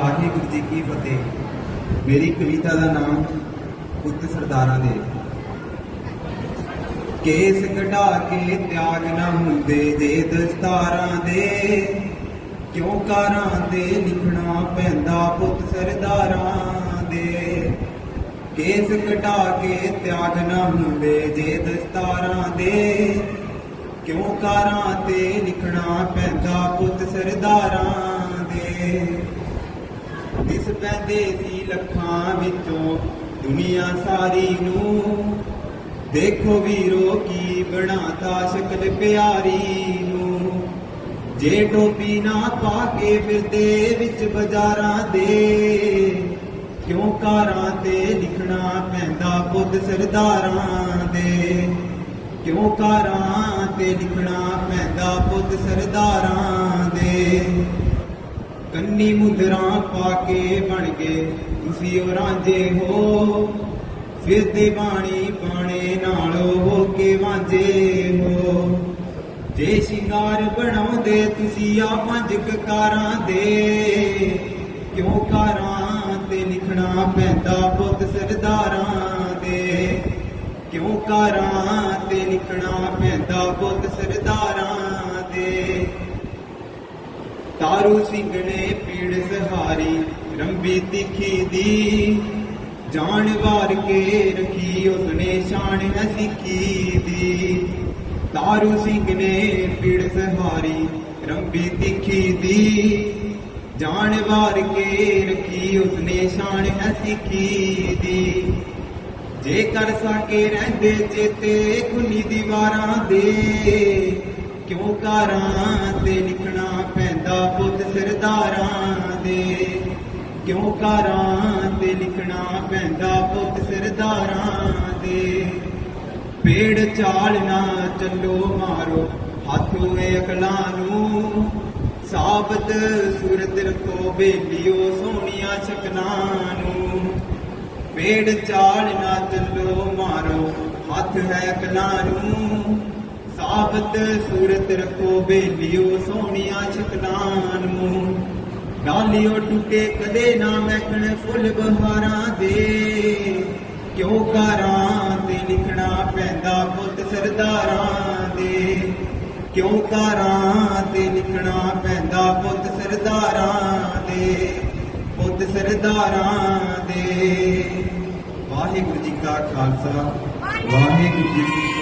ਵਾਹਿਗੁਰੂ ਜੀ ਕੀ ਫਤਿਹ। ਮੇਰੀ ਕਵਿਤਾ ਦਾ ਨਾਮ ਪੁੱਤ ਸਰਦਾਰਾਂ ਦੇ। ਕੇਸ ਕਢਾ ਕੇ ਤਿਆਗ ਨਾ ਹੁੰਦੇ ਜੇ ਦਸਤਾਰਾਂ ਦੇ। ਕਿਉਂ ਕਾਰਾਂ ਦੇ ਲਿਖਣਾ ਪੈਂਦਾ ਪੁੱਤ ਸਰਦਾਰਾਂ ਦੇ? ਕੇਸ ਕਢਾ ਕੇ ਤਿਆਗ ਨਾ ਹੁੰਦੇ ਜੇ ਦਸਤਾਰਾਂ ਦੇ। ਕਿਉਂ ਕਾਰਾਂ ਤੇ ਲਿਖਣਾ ਪੈਂਦਾ ਪੁੱਤ ਸਰਦਾਰਾਂ ਦੇ? ਦਿਸ ਪੈਂਦੇ ਸੀ ਲੱਖਾਂ ਵਿੱਚੋਂ ਦੁਨੀਆ ਸਾਰੀ ਨੂੰ। ਦੇਖੋ ਵੀਰੋ, ਕੀ ਬਣਾਤਾ ਸ਼ਕਲ ਪਿਆਰੀ ਨੂੰ। ਜੇ ਟੋਪੀ ਨਾ ਪਾ ਕੇ ਫਿਰਦੇ ਵਿੱਚ ਬਾਜ਼ਾਰਾਂ ਦੇ, ਕਿਉਂ ਕਾਰਾਂ ਤੇ ਲਿਖਣਾ ਪੈਂਦਾ ਪੁੱਤ ਸਰਦਾਰਾਂ ਦੇ? ਕਿਉਂ ਕਾਰਾਂ ਤੇ ਲਿਖਣਾ ਪੈਂਦਾ ਪੁੱਤ ਸਰਦਾਰਾਂ ਦੇ? ਕੰਨੀ ਮੁੰਦਰਾ ਪਾ ਕੇ ਬਣ ਗਏ। ਤੁਸੀਂ ਉਹ ਰਾਂਝੇ ਹੋ ਫਿਰਦੇ ਬਾਣੀ ਬਾਣੇ ਨਾਲ ਹੋ ਕੇ ਵਾਂਝੇ ਹੋ। ਜੇ ਸ਼ਿੰਗਾਰ ਬਣਾਉਂਦੇ, ਤੁਸੀਂ ਆ ਪੰਜ ਕਕਾਰਾਂ ਦੇ। ਕਿਉਂ ਕਾਰਾਂ ਤੇ ਲਿਖਣਾ ਪੈਂਦਾ ਪੁੱਤ ਸਰਦਾਰਾਂ ਦੇ? ਕਿਉਂ ਕਾਰਾਂ ਤੇ ਲਿਖਣਾ ਪੈਂਦਾ ਪੁੱਤ ਸਰਦਾਰਾਂ ਦੇ? ਤਾਰੂ ਸਿੰਘ ਨੇ ਪੀੜ ਸਹਾਰੀ ਰੰਬੀ ਤਿੱਖੀ ਦੀ ਜਾਨ ਵਾਰ ਕੇ ਰਖੀ ਉਸਨੇ ਸ਼ਾਨ ਹੈ ਸਿੱਖੀ ਦੀ ਤਾਰੂ ਸਿੰਘ ਨੇ ਪੀੜ ਸਹਾਰੀ ਰੰਬੀ ਤਿੱਖੀ ਦੀ ਜਾਨ ਵਾਰ ਕੇ ਰਖੀ ਉਸਨੇ ਸ਼ਾਨ ਹੈ ਸਿੱਖੀ ਦੀ ਜੇ ਕਰ ਸਕੇ ਰਹਿੰਦੇ ਚੇਤੇ ਖੁੱਲੀ ਦੀਵਾਰਾਂ ਦੇ ਕਿਉਂ ਕਾਰਾਂ ਤੇ ਲਿਖਣਾ ਪੈ ਸਰਦਾਰਾਂ ਦੇ। ਕਿਉਂ ਕਾਰਾਂ ਤੇ ਲਿਖਣਾ ਪੈਂਦਾ ਪੁੱਤ ਸਰਦਾਰਾਂ ਦੇ? ਪੇੜ ਚਾਲ ਨਾ ਚੱਲੋ ਮਾਰੋ, ਹੱਥ ਹੋਏ ਅਕਲਾਂ ਨੂੰ। ਸਾਬਤ ਸੂਰਤ ਰਖੋ ਬੇਲੀਓ ਸੋਹਣੀਆਂ ਸ਼ਕਲਾਂ ਨੂੰ। ਪੇੜ ਚਾਲ ਨਾ ਚੱਲੋ ਮਾਰੋ, ਹੱਥ ਹੈ ਕਲਾਂ ਨੂੰ। ਸਾਬਤ ਸੂਰਤ ਰੱਖੋ ਬੇਲੀਓ, ਸੋਹਣੀਆਂ ਸ਼ਕਲਾਂ ਨੂੰ ਡਾਲੀਓ ਟੁੱਟੇ ਕਦੇ ਨਾ ਮਹਿਕਣ ਫੁੱਲ ਬਹਾਰਾਂ ਦੇ। ਕਿਉਂ ਕਾਰਾਂ ਤੇ ਲਿਖਣਾ ਪੈਂਦਾ ਪੁੱਤ ਸਰਦਾਰਾਂ ਦੇ? ਕਿਉਂ ਕਾਰਾਂ ਤੇ ਲਿਖਣਾ ਪੈਂਦਾ ਪੁੱਤ ਸਰਦਾਰਾਂ ਦੇ? ਪੁੱਤ ਸਰਦਾਰਾਂ ਦੇ। ਵਾਹਿਗੁਰੂ ਜੀ ਕਾ ਖਾਲਸਾ, ਵਾਹਿਗੁਰੂ ਜੀ